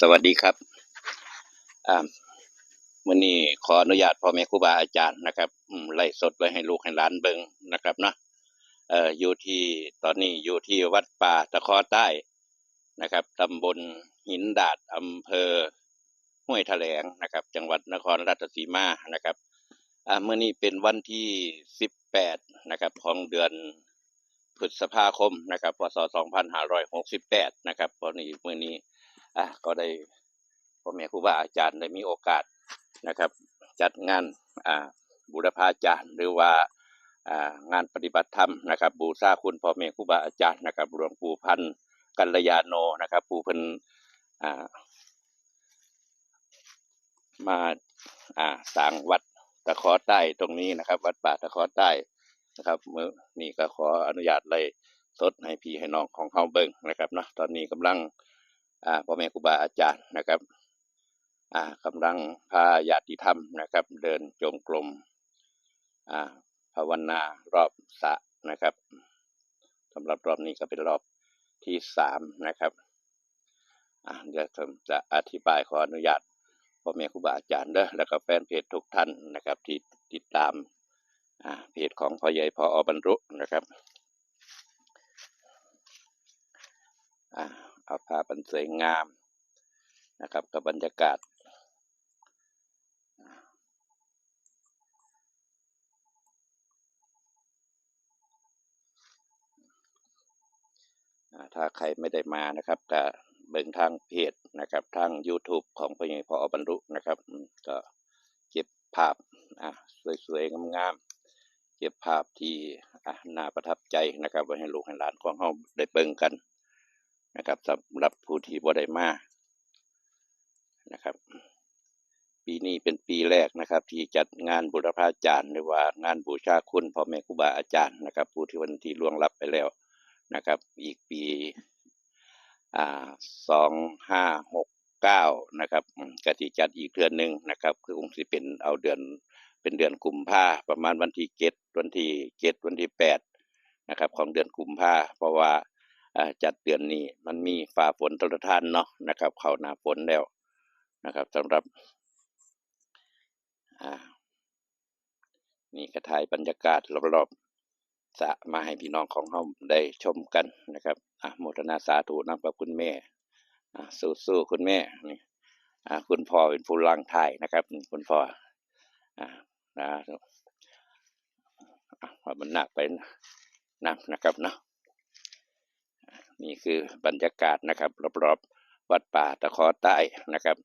สวัสดีครับอ่าวันนี้ขออนุญาตพ่อแม่ครูบาอาจารย์นะครับไล่สดไว้ให้ลูกให้หลานเบิงนะครับเนาะเอ่ออยู่ที่ตอนนี้อยู่ที่วัดป่าตะเคอใต้นะครับตำบลหินดาดอำเภอห้วยแถลงนะครับ จังหวัดนครราชสีมานะครับอ่าเมื่อนี้เป็นวันที่สิบแปดนะครับ ของเดือนพฤษภาคมนะครับพศสองพันห้าร้อยหกสิบแปดนะครับตอนนี้เมื่อนี้ อะก็ได้พ่อแม่ครูบาอาจารย์ได้มีโอกาสนะครับ จัดงานอ่าบุรพาจารย์ หรือว่าอ่างานปฏิบัติธรรมนะครับ บูชาคุณพ่อแม่ครูบาอาจารย์นะครับหลวงปู่พันธ์กัลยาโนนะครับปู่พิ่นอ่ามาอ่าสร้างวัดตะเคอใต้ตรงนี้นะครับ วัดป่าตะเคอใต้นะครับเมื่อนี่ก็ขออนุญาตเลยสดให้พี่ให้น้องของเฮาเบิ่งนะครับเนาะตอนนี้กำลัง พ่อแม่ครูบาอาจารย์นะครับอ่ากำลังพาญาติธรรมนะครับ เดินจงกรมอ่าภาวนารอบสะนะครับสำหรับรอบนี้ก็เป็นรอบที่สามนะครับอ่าเดี๋ยวผมจะอธิบายขออนุญาตพ่อแม่ครูบาอาจารย์เด้อแล้วก็แฟนเพจทุกท่านนะครับที่ติดตามอ่าเพจของพ่อใหญ่พ่ออบรรลุนะครับอ่า เอาภาพมันสวยงามนะครับกับบรรยากาศ ถ้าใครไม่ได้มานะครับก็เบิ่งทางเพจนะครับ ทาง YouTube ของพี่พ่อบรรลุนะครับ ก็เก็บภาพอ่าสวยๆงามๆเก็บภาพที่อ่าน่าประทับใจนะครับไว้ให้ลูกให้หลานของเราได้เบิ่งกัน นะครับสำหรับผู้ที่บ่ได้มานะครับ ปีนี้เป็นปีแรกนะครับ ที่จัดงานบุรพาจารย์หรือว่างานบูชาคุณพ่อแม่ครูบาอาจารย์นะครับ ผู้ที่วันที่ล่วงลับไปแล้วนะครับ อีกปีสองห้าหกเก้านะครับอืมกติจัดอีกเดือนหนึ่งนะครับ คือคงสิเป็นเอาเดือนเป็นเดือนกุมภาประมาณวันที่เจ็ดวันที่เจ็ดวันที่แปดนะครับ ของเดือนกุมภาเพราะว่า จัดเดือนนี้มันมีฝ่าฝนตลอดทานเนาะนะครับ เข้าหน้าฝนแล้วนะครับสำหรับนี่กระถ่ายบรรยากาศรอบๆสะมาให้พี่น้องของเราได้ชมกันนะครับอะโมทนาสาธุนำกับคุณแม่อ่าสู้ๆคุณแม่นี่อ่าคุณพ่อเป็นผู้ลังถ่ายนะครับ คุณพ่ออ่านะว่ามันหนักไปนะนะครับเนาะ นี่คือบรรยากาศนะครับรอบๆวัดป่าตะเคอใต้นะครับ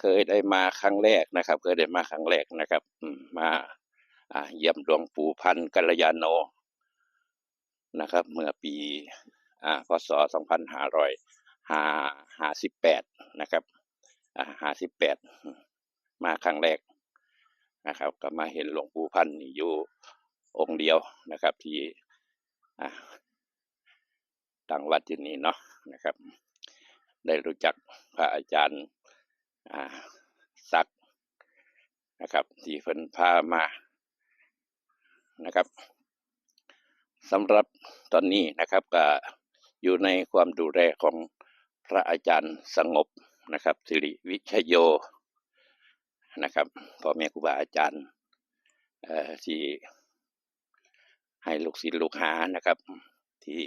เคยได้มาครั้งแรกนะครับ เคยได้มาครั้งแรกนะครับมาเยี่ยมหลวงปู่พันธ์กัลยาโนนะครับ เมื่อปีอ่าพศ 2558 นะครับอ่า58 มาครั้งแรกนะครับ ก็มาเห็นหลวงปู่พันธ์อยู่องค์เดียวนะครับ ที่ ต่างวัดที่นี่เนาะนะครับ ได้รู้จักพระอาจารย์ศักดิ์นะครับที่เพิ่นพามานะครับสำหรับตอนนี้นะครับก็อยู่ในความดูแลของพระอาจารย์สงบนะครับสิริวิชโยนะครับพ่อแม่ครูบาอาจารย์ที่ให้ลูกศิษย์ลูกหานะครับที่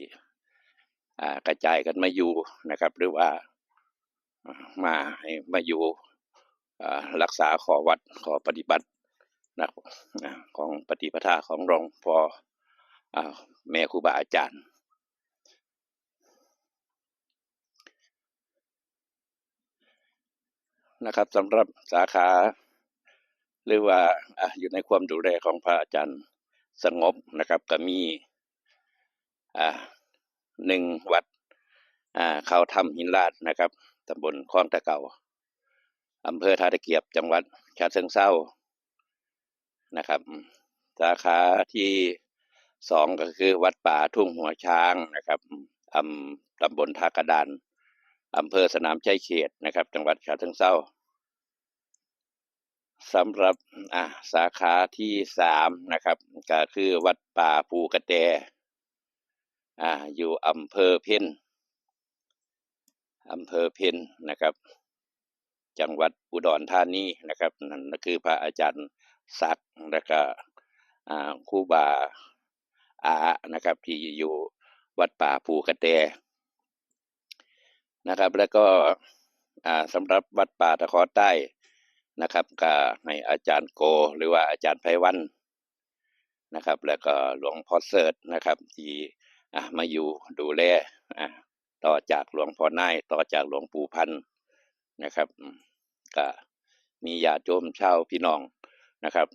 กระจายกันมาอยู่นะครับ หรือว่ามาให้มาอยู่รักษาขอวัดขอปฏิบัตินะของปฏิปทาของหลวงพออ่าแม่ครูบาอาจารย์ นะครับสำหรับสาขา หรือว่าออยู่ในความดูแลของพระอาจารย์สงบนะครับก็มีอ่า หนึ่งวัดอ่าเขาทำหินลาดนะครับตำบลคลองตะเก่าอำเภอท่าตะเกียบจังหวัดฉะเชิงเทรานะครับ สาขาที่สองก็คือวัดป่าทุ่งหัวช้างนะครับอำตำบลทากระดานอำเภอสนามชัยเขตนะครับ จังหวัดฉะเชิงเทราสำหรับอ่าสาขาที่สามนะครับ ก็คือวัดป่าภูกระแต อ่าอยู่อำเภอเพ่นอำเภอเพ็ญนะครับ จังหวัดอุดรธานีนะครับนั่นคือพระอาจารย์ศักดิ์และก็ครูบาอานะครับ ที่อยู่วัดป่าภูกระแตนะครับ แล้วก็สำหรับวัดป่าตะเคอใต้นะครับก็ให้อาจารย์โก หรือว่าอาจารย์ไพวันนะครับ แล้วก็หลวงพ่อเสิร์ชนะครับ ที่ มาอยู่ดูแลอะต่อจากหลวงพ่อนายต่อจากหลวงปู่พันธ์นะครับก็มีญาติโยมชาวพี่น้องนะครับ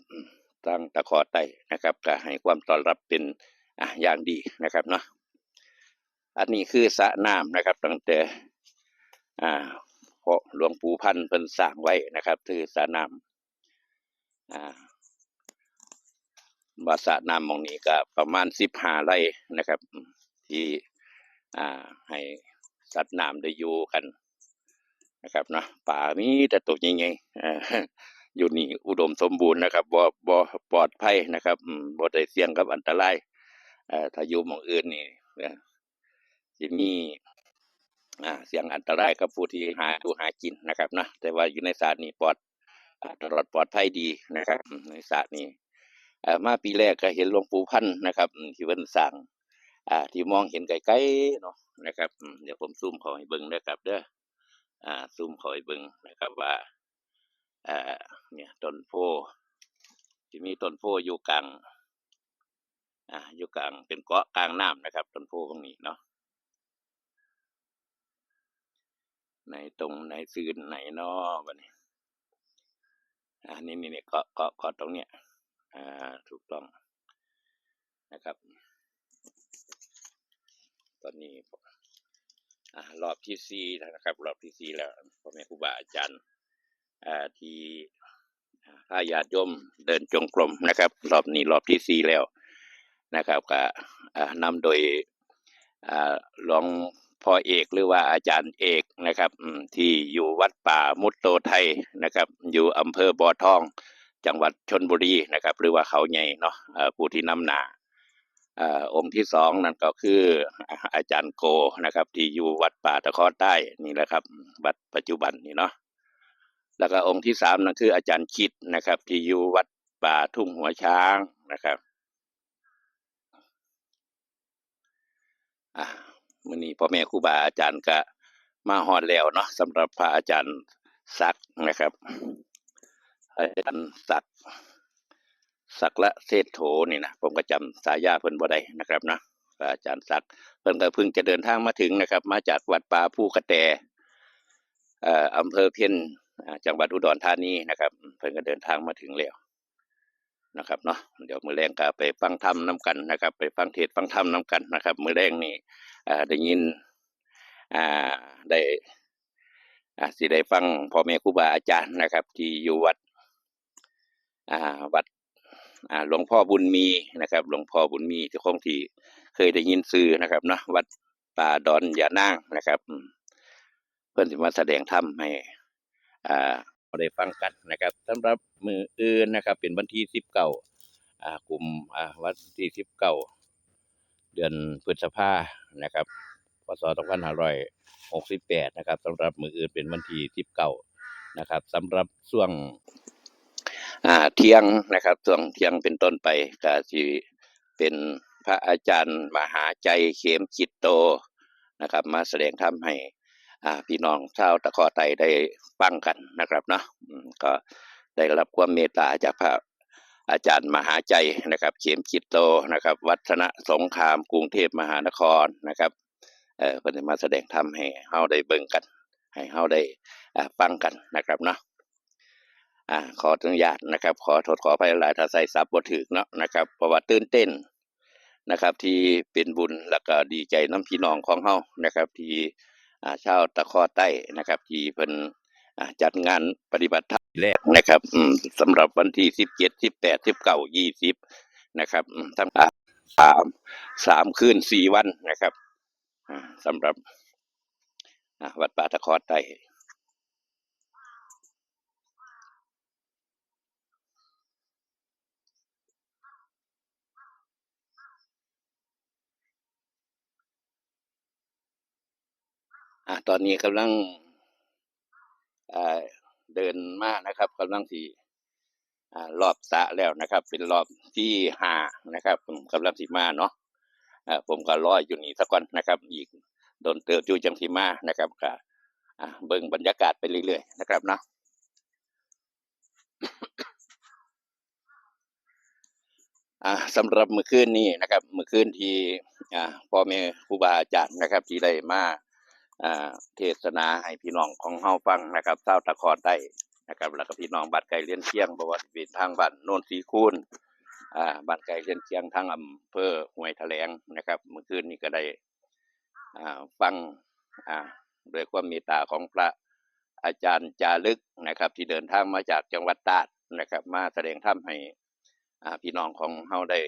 ตั้งตะขอไต้นะครับก็ให้ความต้อนรับเป็นอะอย่างดีนะครับเนาะอันนี้คือสระน้ำนะครับตั้งแต่อ่าเพราะหลวงปู่พันธ์เพิ่นสร้างไว้นะครับคือสระน้ำ อ่าสะน้ำมองนี้ก็ประมาณสิบห้าไร่นะครับ ที่อ่าให้สัตว์น้ำได้อยู่กันนะครับเนาะป่ามีแต่ตัวใหญ่ๆเอ่ออยู่นี่อุดมสมบูรณ์นะครับบ่บ่ปลอดภัยนะครับบ่ได้เสี่ยงกับอันตรายถ้าอยู่หมองอื่นนี่เอ่อสิมีเสี่ยงอันตรายกับผู้ที่หาดูหากินนะครับเนาะแต่ว่าอยู่ในสระนี่ปลอดตลอดปลอดภัยดีนะครับอืมในสระนี้ มาปีแรกก็เห็นหลวงปู่พันธ์นะครับที่เพิ่นสร้างอ่าที่มองเห็นไกลๆเนาะนะครับ เดี๋ยวผมซูมเขาให้เบิ่งนะครับเด้ออ่าซูมเขาให้เบิ่งนะครับว่าอ่าเนี่ยต้นโพที่มีต้นโพอยู่กลางอ่าอยู่กลางเป็นเกาะกลางน้ำนะครับต้นโพตรงนี้เนาะในตรงไหนซื่นไหนเนาะบัดนี้อ่านี่นี่ๆๆเกาะเกาะเกาะตรงเนี้ย อ่าถูกต้องนะครับ ตอนนี้อ่ารอบที่สี่นะครับ รอบที่สี่แล้วพ่อแม่ครูบาอาจารย์อ่าที่พาญาติโยมเดินจงกรมนะครับ รอบนี้รอบที่สี่แล้วนะครับก็อ่านำโดยอ่าหลวงพ่อเอกหรือว่าอาจารย์เอกนะครับ ที่อยู่วัดป่ามุตโตไทยนะครับ อยู่อำเภอบ่อทอง จังหวัดชนบุรีนะครับ หรือว่าเขาใหญ่เนาะผู้ที่นำหนาอ่าองค์ที่สองนั่นก็คืออาจารย์โกนะครับ ที่อยู่วัดป่าตะเคอใต้นี่แหละครับวัดปัจจุบันนี่เนาะแล้วก็องค์ที่สามนั่นคืออาจารย์คิดนะครับ ที่อยู่วัดป่าทุ่งหัวช้างนะครับอ่ามื้อนี้พ่อแม่ครูบาอาจารย์ก็มาฮอดแล้วเนาะสำหรับพระอาจารย์ศักนะครับ อาจารย์ศักดิ์ศักละเศรษโถนี่นะผมก็จำสายาเพิ่นบ่ได้นะครับนะอาจารย์ศักดิ์เพิ่นก็เพิ่งจะเดินทางมาถึงนะครับ มาจากวัดป่าภูกระแตอ่ออำเภอเพ็ญอ่าจังหวัดอุดรธานีนะครับ เพิ่นก็เดินทางมาถึงแล้วนะครับเนาะเดี๋ยวมือแรงก็ไปฟังธรรมนํกันนะครับ ไปฟังเทศฟังธรรมนํกันนะครับ มือแรงนี่อ่าได้ยินอ่าได้สิได้ฟังพ่อแม่ครูบาอาจารย์นะครับ ที่อยู่วัด วัดหลวงพ่อบุญมีนะครับหลวงพ่อบุญมีที่คงที่เคยได้ยินชื่อนะครับเนาะวัดป่าดอนยานางนะครับ เพื่อนสิมาแสดงธรรมให้อ่าเราได้ฟังกันนะครับสำหรับมืออื่นนะครับ เป็นวันที่สิบเก้ากลุ่มวันที่สิบเก้าเดือนพฤษภานะครับพศสองพันห้าร้อยหกสิบแปดนะครับสำหรับมืออื่นเป็นวันที่สิบเก้านะครับสำหรับช่วง อ่าเที่ยงนะครับช่วงเที่ยงเป็นต้นไปก็สิเป็นพระอาจารย์มหาใจเขมจิตโตนะครับ มาแสดงธรรมให้พี่น้องชาวตะขอไตได้ฟังกันนะครับเนาะก็ได้รับความเมตตาจากพระอาจารย์มหาใจนะครับเขมจิตโตนะครับ วัฒนสงครามกรุงเทพมหานครนะครับเออเพิ่นได้มาแสดงธรรมให้เฮาได้เบิ่งกัน ให้เฮาได้ฟังกันนะครับเนาะ อ่าขออนุญาตนะครับ ขอโทษขออภัยหลายถ้าใส่ซับบ่ถึกเนาะนะครับเพราะว่าตื่นเต้นนะครับ ที่เป็นบุญแล้วก็ดีใจน้ำพี่น้องของเฮานะครับ ที่อ่าชาวตะคอใต้นะครับ ที่เพิ่นอ่าจัดงานปฏิบัติธรรมแรกนะครับอืมสำหรับวันที่17 18 19 20นะครับอืมทั้งอ่าสามสามคืนสี่วันนะครับอ่าสำหรับอ่าวัดป่าตะคอใต้ อะตอนนี้กำลังเดินมานะครับกำลังสี่รอบสะแล้วนะครับ เป็นรอบที่ห้านะครับผมกำลังสีมาเนาะผมก็รออยู่นี่สักก่อนนะครับ อีกโดนเติบอยู่จังสีมานะครับก็เบิ่งบรรยากาศไปเรื่อยๆนะครับเนาะสำหรับเมื่อคืนนี้นะครับเมื่อคืนที่อ่าพ่อแม่ครูบาอาจารย์นะครับ ที่ได้มา เทศนาให้พี่น้องของเฮาฟังนะครับเศร้าตะคอนได้นะครับแล้วก็พี่น้องบ้านไกลเลี้ยนเชียงบ่ว่าสิเป็นทางบ้านโนนสีคูนอ่าบ้านไกลเลี้ยนเชียงทางอำเภอห้วยแถลงนะครับ เมื่อคืนนี้ก็ได้อ่าฟังอ่าด้วยความเมตตาของพระอาจารย์จารึกนะครับ ที่เดินทางมาจากจังหวัดตราดนะครับ มาแสดงธรรมให้อ่าพี่น้องของเฮาได้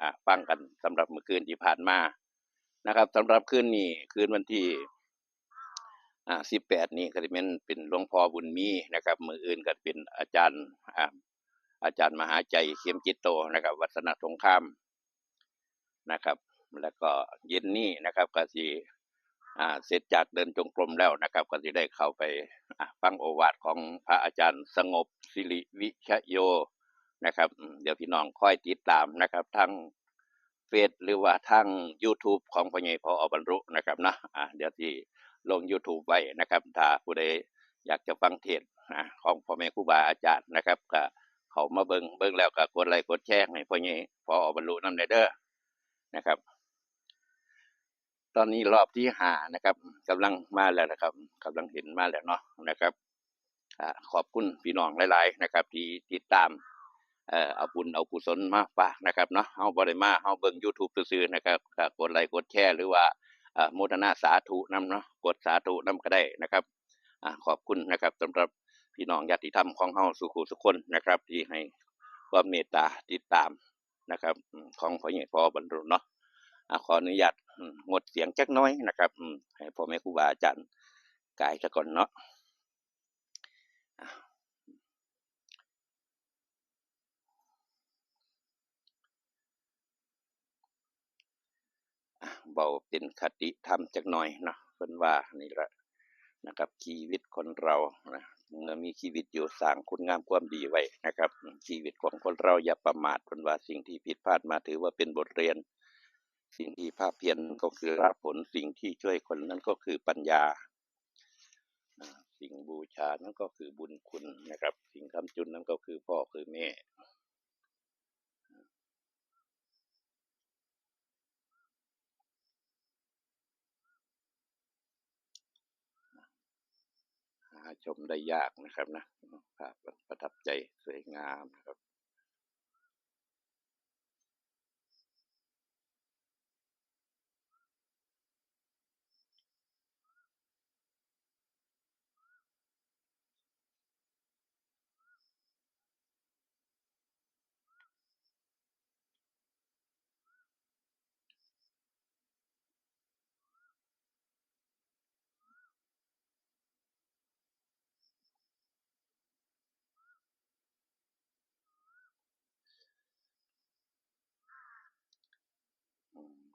อ่าฟังกันสำหรับเมื่อคืนที่ผ่านมานะครับสำหรับคืนนี้คืนวันที่ อ่า18นี้ก็จะเป็นเป็นหลวงพ่อบุญมีนะครับ มืออื่นก็เป็นอาจารย์อ่าอาจารย์มหาใจเข้มจิตโตนะครับ วัฒนสงครามนะครับ แล้วก็เย็นนี้นะครับก็สิอ่าเสร็จจากเดินจงกรมแล้วนะครับ ก็สิได้เข้าไปอ่าฟังโอวาทของพระอาจารย์สงบสิริวิชโยนะครับ เดี๋ยวพี่น้องค่อยติดตามนะครับ ทั้งเฟซหรือว่าทั้ง YouTube ของพ่อใหญ่พออบรรลุนะครับนะอ่าเดี๋ยวที่ ลง YouTube ไว้นะครับ ถ้าผู้ใดอยากจะฟังเทศน์อ่าของพ่อแม่ครูบาอาจารย์นะครับก็เขามาเบิงเบิงแล้วก็กดไลค์กดแชร์ให้พ่อใหญ่พอออบรรลุนำได้เด้อนะครับ ตอนนี้รอบที่หานะครับกำลังมาแล้วนะครับกำลังเห็นมาแล้วเนาะนะครับขอบคุณพี่น้องหลาย ๆ นะครับ ที่ติดตามเอ่อเอาบุญเอากุศลมาฝากนะครับเนาะเฮาบ่ได้มาเฮาเบิ่ง YouTube ซื่อๆนะครับกดไลค์กดแชร์หรือว่า โมทนาสาธุนํเนาะกดสาธุนํก็ได้นะครับอขอบคุณนะครับสำหรับพี่น้องญาติธรรมของเฮาสุขุสุคนนะครับ ที่ให้ความเมตตาติดตามนะครับ ของพ่อใหญ่พ่อบรรลุเนาะอ่าขออนุญาตงดเสียงจักน้อยนะครับให้พ่อแม่ครูบาอาจารย์กายซะก่อนเนาะ อะ เบาเป็นคติธรรมจักหน่อยนะเพิ่นว่านี่แหละนะครับชีวิตคนเรานะเมื่อมีชีวิตอยู่สร้างคุณงามความดีไว้นะครับ ชีวิตของคนเราอย่าประมาทเพิ่นว่าสิ่งที่ผิดพลาดมาถือว่าเป็นบทเรียน สิ่งที่ภาคเพียรก็คือรับผลสิ่งที่ช่วยคนนั้นก็คือปัญญาอ่าสิ่งบูชานั้นก็คือบุญคุณนะครับ สิ่งคำจุนนั้นก็คือพ่อคือแม่ ชมได้ยากนะครับนะภาพประทับใจสวยงามนะครับ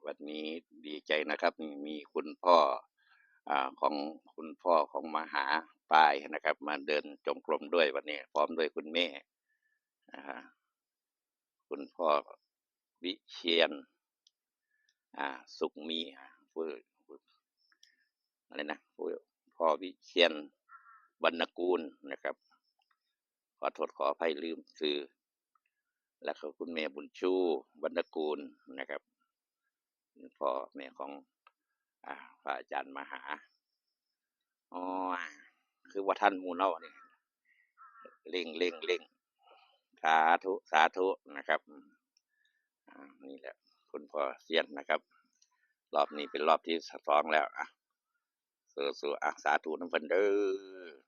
วันนี้ดีใจนะครับนี่มีคุณพ่ออ่าของคุณพ่อของมหาปายนะครับ มาเดินจงกรมด้วยวันนี้ พร้อมด้วยคุณแม่คุณพ่อวิเชียนอ่าสุขมีอ่าผู้อะไรนะผู้พ่อวิเชียนวรรณกูลนะครับ ขอโทษขออภัยลืมชื่อแล้วก็คุณแม่บุญชูวรรณกูลนะครับ พ่อแม่ของอาพระอาจารย์มหาอ๋อคือว่าท่านมูเนาะนี่เล่งเล่งเล่งสาธุสาธุนะครับอืมอ่านี่แหละ คุณพ่อเสียนนะครับ รอบนี้เป็นรอบที่สองแล้วอะสู้ๆอะสาธุน้ำเพันเด้อ